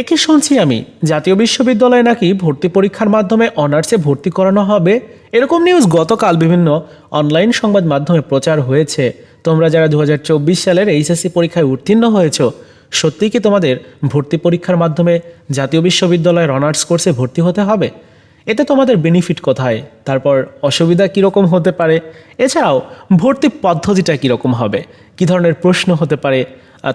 একে শুনছি আমি। জাতীয় বিশ্ববিদ্যালয়ে নাকি ভর্তি পরীক্ষার মাধ্যমে অনার্সে ভর্তি করানো হবে? এরকম নিউজ গতকাল বিভিন্ন অনলাইন সংবাদ মাধ্যমে প্রচার হয়েছে। তোমরা যারা দু হাজার চব্বিশ সালের এইচএসসি পরীক্ষায় উত্তীর্ণ হয়েছো, সত্যিই কি তোমাদের ভর্তি পরীক্ষার মাধ্যমে জাতীয় বিশ্ববিদ্যালয়ের অনার্স কোর্সে ভর্তি হতে হবে? এতে তোমাদের বেনিফিট কোথায়? তারপর অসুবিধা কীরকম হতে পারে? এছাড়াও ভর্তি পদ্ধতিটা কীরকম হবে? কী ধরনের প্রশ্ন হতে পারে?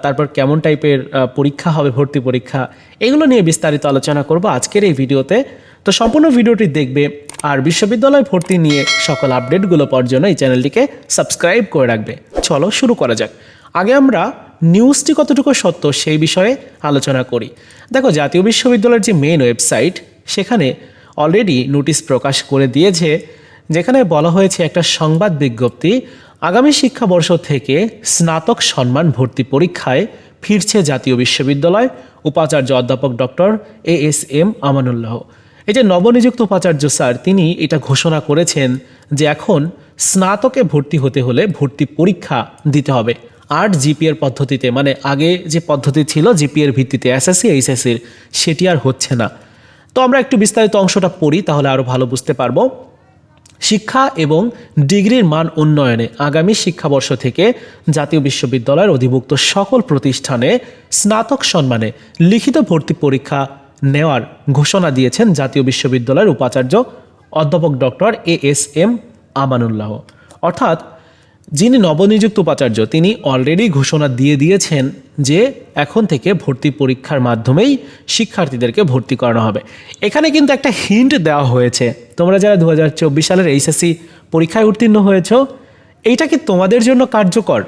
তারপর কেমন টাইপের পরীক্ষা হবে, ভর্তি পরীক্ষা, এগুলো নিয়ে বিস্তারিত আলোচনা করব আজকের এই ভিডিওতে। তো সম্পূর্ণ ভিডিওটি দেখবে আর বিশ্ববিদ্যালয় ভর্তি নিয়ে সকল আপডেটগুলো পাওয়ার জন্য এই চ্যানেলটিকে সাবস্ক্রাইব করে রাখবে। চলো শুরু করা যাক। আগে আমরা নিউজটি কতটুকু সত্য সেই বিষয়ে আলোচনা করি। দেখো, জাতীয় বিশ্ববিদ্যালয়ের যে মেন ওয়েবসাইট সেখানে অলরেডি নোটিশ প্রকাশ করে দিয়েছে, যেখানে বলা হয়েছে একটা সংবাদ বিজ্ঞপ্তি আগামী শিক্ষাবর্ষ থেকে স্নাতক সম্মান ভর্তি পরীক্ষায় ফিরছে জাতীয় বিশ্ববিদ্যালয় উপাচার্য অধ্যাপক doctor A S M Amanullah. এই যে নবনিযুক্ত উপাচার্য স্যার, তিনি এটা ঘোষণা করেছেন যে এখন স্নাতকে ভর্তি হতে হলে ভর্তি পরীক্ষা দিতে হবে। আট জিপিএর পদ্ধতিতে মানে আগে যে পদ্ধতি ছিল জিপিএর ভিত্তিতে এসএসসি এইচএসসির সেটি আর হচ্ছে না। তো আমরা একটু বিস্তারিত অংশটা পড়ি, তাহলে আরও ভালো বুঝতে পারব। শিক্ষা এবং ডিগ্রির মান উন্নয়নে আগামী শিক্ষাবর্ষ থেকে জাতীয় বিশ্ববিদ্যালয়ের অধিভুক্ত সকল প্রতিষ্ঠানে স্নাতক সম্মানে লিখিত ভর্তি পরীক্ষা নেওয়ার ঘোষণা দিয়েছেন জাতীয় বিশ্ববিদ্যালয়ের উপাচার্য অধ্যাপক doctor A S M Amanullah. অর্থাৎ যিনি নবনিযুক্ত উপাচার্য, তিনি অলরেডি ঘোষণা দিয়ে দিয়েছেন যে এখন থেকে ভর্তি পরীক্ষার মাধ্যমেই শিক্ষার্থীদেরকে ভর্তি করানো হবে। এখানে কিন্তু একটা হিন্ট দেওয়া হয়েছে। তোমরা যারা দু হাজার চব্বিশ সালের এইচএসসি পরীক্ষায় উত্তীর্ণ হয়েছ, এইটা কি তোমাদের জন্য কার্যকর?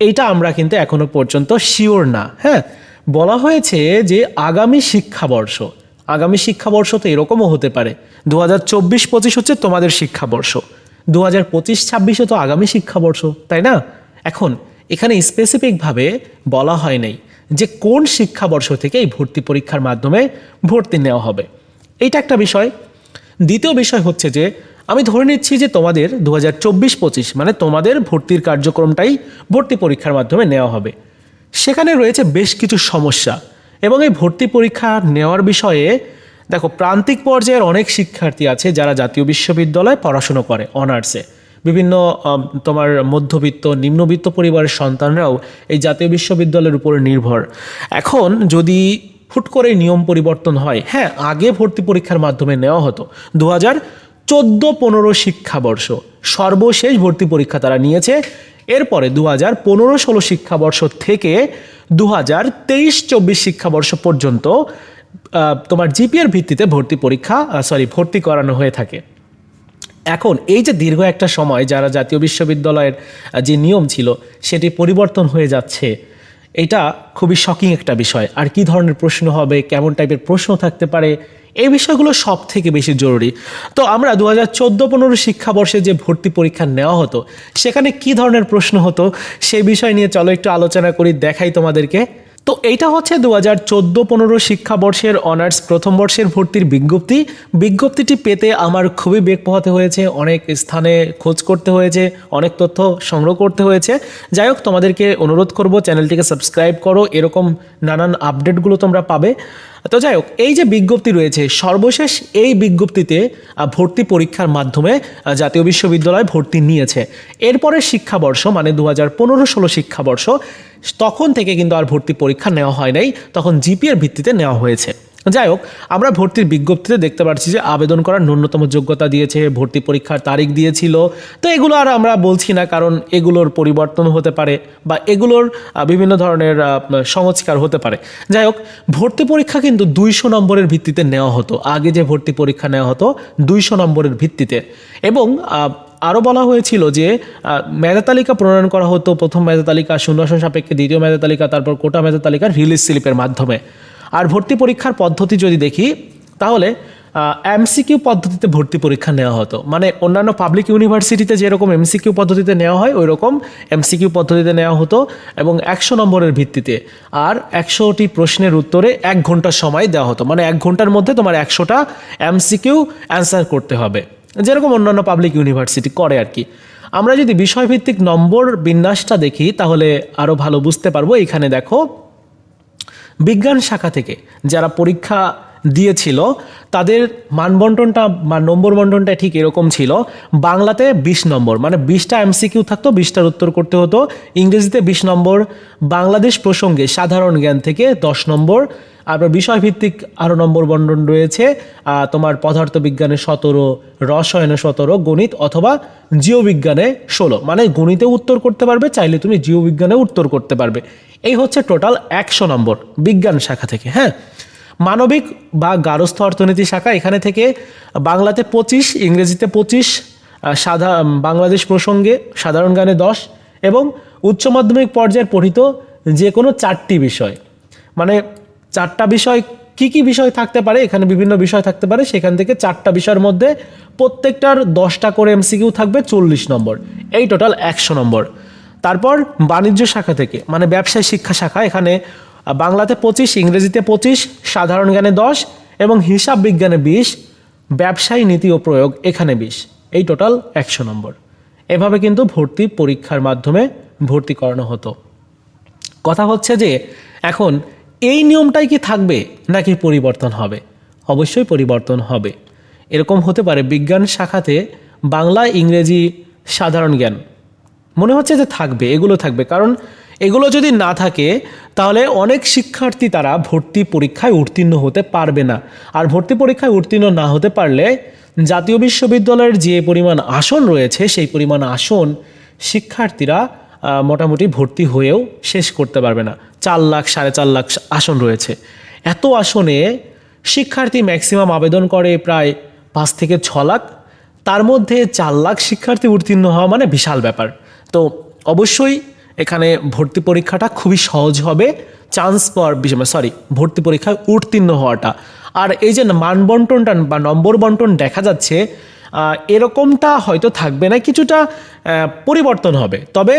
এইটা আমরা কিন্তু এখনও পর্যন্ত শিওর না। হ্যাঁ বলা হয়েছে যে আগামী শিক্ষাবর্ষ আগামী শিক্ষাবর্ষ তো এরকমও হতে পারে। দু হাজার চব্বিশ পঁচিশ হচ্ছে তোমাদের শিক্ষাবর্ষ। দু হাজার পঁচিশ, ছাব্বিশে তো আগামী শিক্ষাবর্ষ, তাই না? এখন, এখানে স্পেসিফিকভাবে বলা হয় নাই যে কোন শিক্ষাবর্ষ থেকে এই ভর্তি পরীক্ষার মাধ্যমে ভর্তি নেওয়া হবে। এইটা একটা বিষয়। দ্বিতীয় বিষয় হচ্ছে যে, আমি ধরে নিচ্ছি যে তোমাদের দু হাজার চব্বিশ, পঁচিশ মানে তোমাদের ভর্তির কার্যক্রমটাই ভর্তি পরীক্ষার মাধ্যমে নেওয়া হবে। সেখানে রয়েছে বেশ কিছু সমস্যা এবং এই ভর্তি পরীক্ষা নেওয়ার বিষয়ে দেখো, প্রান্তিক পর্যায়ের অনেক শিক্ষার্থী আছে যারা জাতীয় বিশ্ববিদ্যালয়ে পড়াশুনো করে, অনার্সে। বিভিন্ন তোমার মধ্যবিত্ত, নিম্নবিত্ত পরিবারের সন্তানরাও এই জাতীয় বিশ্ববিদ্যালয়ের উপর নির্ভর। এখন যদি হুট করে নিয়ম পরিবর্তন হয় হ্যাঁ আগে ভর্তি পরীক্ষার মাধ্যমে নেওয়া হতো। দু হাজার চোদ্দ পনেরো শিক্ষাবর্ষ, সর্বশেষ ভর্তি পরীক্ষা তারা নিয়েছে। এরপরে দু হাজার পনেরো ষোলো শিক্ষাবর্ষ থেকে দু হাজার তেইশ চব্বিশ শিক্ষাবর্ষ পর্যন্ত তোমার জিপিএর ভিত্তিতে ভর্তি পরীক্ষা সরি ভর্তি করানো হয়ে থাকে। এখন এই যে দীর্ঘ একটা সময় যারা জাতীয় বিশ্ববিদ্যালয়ের যে নিয়ম ছিল, সেটি পরিবর্তন হয়ে যাচ্ছে, এটা খুবই শকিং একটা বিষয়। আর কি ধরনের প্রশ্ন হবে, কেমন টাইপের প্রশ্ন থাকতে পারে, এই বিষয়গুলো সব থেকে বেশি জরুরি। তো আমরা দু হাজার চোদ্দ পনেরো শিক্ষাবর্ষে যে ভর্তি পরীক্ষা নেওয়া হতো, সেখানে কি ধরনের প্রশ্ন হতো সেই বিষয় নিয়ে চলো একটু আলোচনা করি, দেখাই তোমাদেরকে। তো এইটা হচ্ছে দু হাজার চোদ্দ পনেরো শিক্ষাবর্ষের অনার্স প্রথম বর্ষের ভর্তির বিজ্ঞপ্তি। বিজ্ঞপ্তিটি পেতে আমার খুবই বেগ পোহাতে হয়েছে, অনেক স্থানে খোঁজ করতে হয়েছে, অনেক তথ্য সংগ্রহ করতে হয়েছে। যাই হোক, তোমাদেরকে অনুরোধ করব, চ্যানেলটিকে সাবস্ক্রাইব করো, এরকম নানান আপডেটগুলো তোমরা পাবে। তো যাই হোক, এই যে বিজ্ঞপ্তি রয়েছে, সর্বশেষ এই বিজ্ঞপ্তিতে ভর্তি পরীক্ষার মাধ্যমে জাতীয় বিশ্ববিদ্যালয় ভর্তি নিয়েছে। এরপরে শিক্ষাবর্ষ মানে দু হাজার পনেরো ষোলো শিক্ষাবর্ষ, তখন থেকে কিন্তু আর ভর্তি পরীক্ষা নেওয়া হয় নাই, তখন জিপিএর ভিত্তিতে নেওয়া হয়েছে। যাই হোক আমরা ভর্তির বিজ্ঞপ্তিতে দেখতে পাচ্ছি যে আবেদন করার ন্যূনতম যোগ্যতা দিয়েছে, ভর্তি পরীক্ষার তারিখ দিয়েছিল। তো এগুলো আর আমরা বলছি না, কারণ এগুলোর পরিবর্তন হতে পারে বা এগুলোর বিভিন্ন ধরনের সংস্কার হতে পারে। যাই হোক ভর্তি পরীক্ষা কিন্তু দুইশো নম্বরের ভিত্তিতে নেওয়া হতো। আগে যে ভর্তি পরীক্ষা নেওয়া হতো, দুইশো নম্বরের ভিত্তিতে। এবং আরও বলা হয়েছিল যে মেধা তালিকা প্রণয়ন করা হতো, প্রথম মেধা তালিকা, শূন্যাসন সাপেক্ষে দ্বিতীয় মেধা তালিকা, তারপর কোটা মেধা তালিকার রিলিজ স্লিপের মাধ্যমে। আর ভর্তি পরীক্ষার পদ্ধতি যদি দেখি, তাহলে এমসিকিউ পদ্ধতিতে ভর্তি পরীক্ষা নেওয়া হতো। মানে অন্যান্য পাবলিক ইউনিভার্সিটিতে যেরকম এমসিকিউ পদ্ধতিতে নেওয়া হয় ওই রকম এমসিকিউ পদ্ধতিতে নেওয়া হতো এবং একশো নম্বরের ভিত্তিতে। আর একশোটি প্রশ্নের উত্তরে এক ঘণ্টা সময় দেওয়া হতো। মানে এক ঘণ্টার মধ্যে তোমার একশোটা এমসিকিউ অ্যান্সার করতে হবে। যেরকম অন্যান্য পাবলিক ইউনিভার্সিটি করে আর কি। আমরা যদি বিষয়ভিত্তিক নম্বর বিন্যাসটা দেখি, তাহলে আরও ভালো বুঝতে পারব। এখানে দেখো বিজ্ঞান শাখা থেকে যারা পরীক্ষা দিয়েছিল, তাদের মানবন্টনটা বা নম্বর বন্টনটা ঠিক এরকম ছিল, বাংলাতে বিশ নম্বর মানে বিশটা এমসিকিউ থাকতো, বিশটার উত্তর করতে হতো, ইংরেজিতে বিশ নম্বর, বাংলাদেশ প্রসঙ্গে সাধারণ জ্ঞান থেকে দশ নম্বর আর বিষয়ভিত্তিক আরও নম্বর বন্টন রয়েছে তোমার পদার্থবিজ্ঞানে সতেরো, রসায়নে সতেরো, গণিত অথবা জীববিজ্ঞানে ষোলো। মানে গণিতে উত্তর করতে পারবে, চাইলে তুমি জীববিজ্ঞানে উত্তর করতে পারবে। এই হচ্ছে টোটাল একশো নম্বর বিজ্ঞান শাখা থেকে হ্যাঁ? মানবিক বা গারস্থ অর্থনীতি শাখা এখানে থেকে বাংলাতে পঁচিশ, ইংরেজিতে পঁচিশ সাধা, বাংলাদেশ প্রসঙ্গে সাধারণ গানে দশ এবং উচ্চ মাধ্যমিক পর্যায়ের পঠিত যে কোনো চারটি বিষয়। মানে চারটা বিষয়, কি কি বিষয় থাকতে পারে, এখানে বিভিন্ন বিষয় থাকতে পারে, সেখান থেকে চারটা বিষয়ের মধ্যে প্রত্যেকটার দশটা করে এমসিকিউ থাকবে চল্লিশ নম্বর। এই টোটাল একশো নম্বর। তারপর বাণিজ্য শাখা থেকে মানে ব্যবসায় শিক্ষা শাখা, এখানে বাংলাতে পঁচিশ, ইংরেজিতে পঁচিশ, সাধারণ জ্ঞানে দশ এবং হিসাব বিজ্ঞানে বিশ, ব্যবসায়ী নীতি ও প্রয়োগ এখানে বিশ। এই টোটাল একশো নম্বর। এভাবে কিন্তু ভর্তি পরীক্ষার মাধ্যমে ভর্তি করানো হতো। কথা হচ্ছে যে, এখন এই নিয়মটাই কি থাকবে নাকি পরিবর্তন হবে? অবশ্যই পরিবর্তন হবে। এরকম হতে পারে বিজ্ঞান শাখাতে বাংলা, ইংরেজি সাধারণ জ্ঞান। মনে হচ্ছে যে থাকবে, এগুলো থাকবে। কারণ এগুলো যদি না থাকে, তাহলে অনেক শিক্ষার্থী তারা ভর্তি পরীক্ষায় উত্তীর্ণ হতে পারবে না। আর ভর্তি পরীক্ষায় উত্তীর্ণ না হতে পারলে জাতীয় বিশ্ববিদ্যালয়ের যে পরিমাণ আসন রয়েছে, সেই পরিমাণ আসন শিক্ষার্থীরা মোটামুটি ভর্তি হয়েও শেষ করতে পারবে না। চার লাখ, সাড়ে চার লাখ আসন রয়েছে। এত আসনে শিক্ষার্থী ম্যাক্সিমাম আবেদন করে প্রায় পাঁচ থেকে ছ লাখ। তার মধ্যে চার লাখ শিক্ষার্থী উত্তীর্ণ হওয়া মানে বিশাল ব্যাপার। তো অবশ্যই এখানে ভর্তি পরীক্ষাটা খুবই সহজ হবে। চান্স পাওয়ার সরি ভর্তি পরীক্ষায় উত্তীর্ণ হওয়াটা। আর এই যে মান বন্টনটা বা নম্বর বন্টন দেখা যাচ্ছে এরকমটা হয়তো থাকবে না, কিছুটা পরিবর্তন হবে। তবে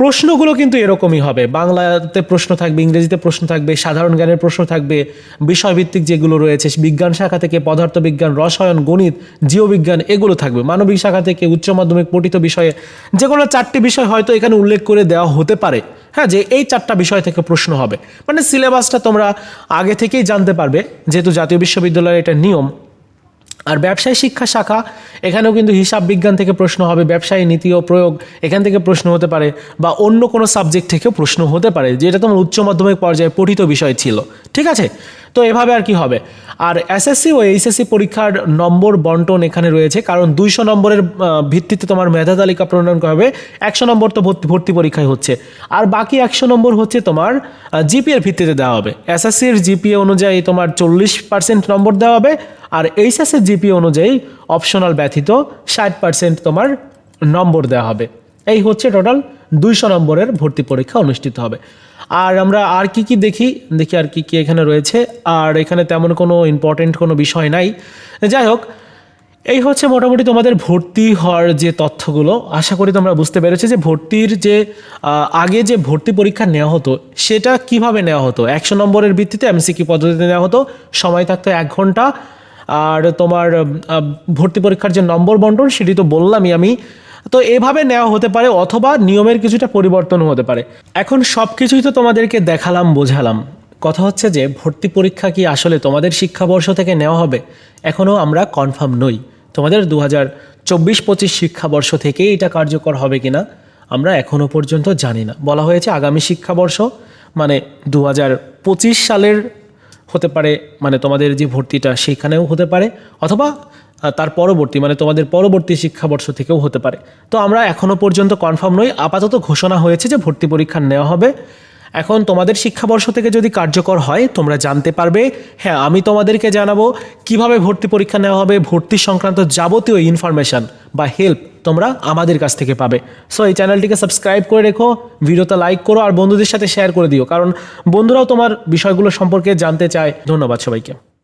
প্রশ্নগুলো কিন্তু এরকমই হবে। বাংলাতে প্রশ্ন থাকবে, ইংরেজিতে প্রশ্ন থাকবে, সাধারণ জ্ঞানের প্রশ্ন থাকবে, বিষয়ভিত্তিক যেগুলো রয়েছে, বিজ্ঞান শাখা থেকে পদার্থবিজ্ঞান, রসায়ন, গণিত, জীববিজ্ঞান এগুলো থাকবে। মানবিক শাখা থেকে উচ্চ মাধ্যমিক পঠিত বিষয়ে যে কোনো চারটি বিষয় হয়তো এখানে উল্লেখ করে দেওয়া হতে পারে। হ্যাঁ যে এই চারটা বিষয় থেকে প্রশ্ন হবে। মানে সিলেবাসটা তোমরা আগে থেকেই জানতে পারবে, যেহেতু জাতীয় বিশ্ববিদ্যালয়ের এটা নিয়ম। আর ব্যবসায় শিক্ষা শাখা, এখানেও কিন্তু হিসাব বিজ্ঞান থেকে প্রশ্ন হবে, ব্যবসায়ী নীতি ও প্রয়োগ, এখান থেকে প্রশ্ন হতে পারে বা অন্য কোনো সাবজেক্ট থেকেও প্রশ্ন হতে পারে, যেটা তোমার উচ্চ মাধ্যমিক পর্যায়ে পঠিত বিষয় ছিল। ঠিক আছে? তো এভাবে আর কি হবে? আর এসএসসি ও এইচএসসি পরীক্ষার নম্বর বন্টন এখানে রয়েছে, কারণ দুইশো নম্বরের ভিত্তিতে তোমার মেধা তালিকা প্রণয়ন করা হবে, একশো নম্বর তো ভর্তি ভর্তি পরীক্ষায় হচ্ছে। আর বাকি একশো নম্বর হচ্ছে তোমার জিপিএর ভিত্তিতে দেওয়া হবে। এসএসসির জিপিএ অনুযায়ী তোমার চল্লিশ পার্সেন্ট নম্বর দেওয়া হবে, আর এইচএসের জিপিএ অনুযায়ী অপশনাল ব্যথিত ষাট পার্সেন্ট তোমার নম্বর দেওয়া হবে। এই হচ্ছে টোটাল দুইশো নম্বরের ভর্তি পরীক্ষা অনুষ্ঠিত হবে। আর আমরা আর কি কি দেখি? দেখি আর কি কি এখানে রয়েছে। আর এখানে তেমন কোনো ইম্পর্টেন্ট কোনো বিষয় নাই। যাই হোক, এই হচ্ছে মোটামুটি তোমাদের ভর্তি হওয়ার যে তথ্যগুলো। আশা করি তোমরা বুঝতে পেরেছ যে ভর্তির যে আগে যে ভর্তি পরীক্ষা নেওয়া হতো, সেটা কীভাবে নেওয়া হতো? একশো নম্বরের ভিত্তিতে এমসিকি পদ্ধতিতে নেওয়া হতো। সময় থাকতো এক ঘণ্টা। আর তোমার ভর্তি পরীক্ষার যে নম্বর বন্টন, সেটি তো বললামই আমি। তো এভাবে নেওয়া হতে পারে অথবা নিয়মের কিছুটা পরিবর্তন হতে পারে। এখন সব কিছুই তো তোমাদেরকে দেখালাম, বোঝালাম। কথা হচ্ছে যে, ভর্তি পরীক্ষা কি আসলে তোমাদের শিক্ষাবর্ষ থেকে নেওয়া হবে? এখনও আমরা কনফার্ম নই। তোমাদের দু হাজার চব্বিশ পঁচিশ শিক্ষাবর্ষ থেকেই এটা কার্যকর হবে কিনা, আমরা এখনও পর্যন্ত জানি না। বলা হয়েছে আগামী শিক্ষাবর্ষ মানে দু হাজার পঁচিশ সালের হতে পারে মানে তোমাদের যে ভর্তিটা সেখানেও হতে পারে, অথবা তার পরবর্তী মানে তোমাদের পরবর্তী শিক্ষাবর্ষ থেকেও হতে পারে। তো আমরা এখনও পর্যন্ত কনফার্ম নই, আপাতত ঘোষণা হয়েছে যে ভর্তি পরীক্ষা নেওয়া হবে। এখন তোমাদের শিক্ষাবর্ষ থেকে যদি কার্যকর হয়, তোমরা জানতে পারবে হ্যাঁ আমি তোমাদেরকে জানাব কীভাবে ভর্তি পরীক্ষা নেওয়া হবে, ভর্তি সংক্রান্ত যাবতীয় ইনফরমেশন বা হেল্প তোমরা আমাদের কাছ থেকে পাবে। সো এই চ্যানেলটিকে সাবস্ক্রাইব করে রেখো ভিডিওটা লাইক করো আর বন্ধুদের সাথে শেয়ার করে দিও। কারণ বন্ধুরাও তোমার বিষয়গুলো সম্পর্কে জানতে চায়। ধন্যবাদ সবাইকে।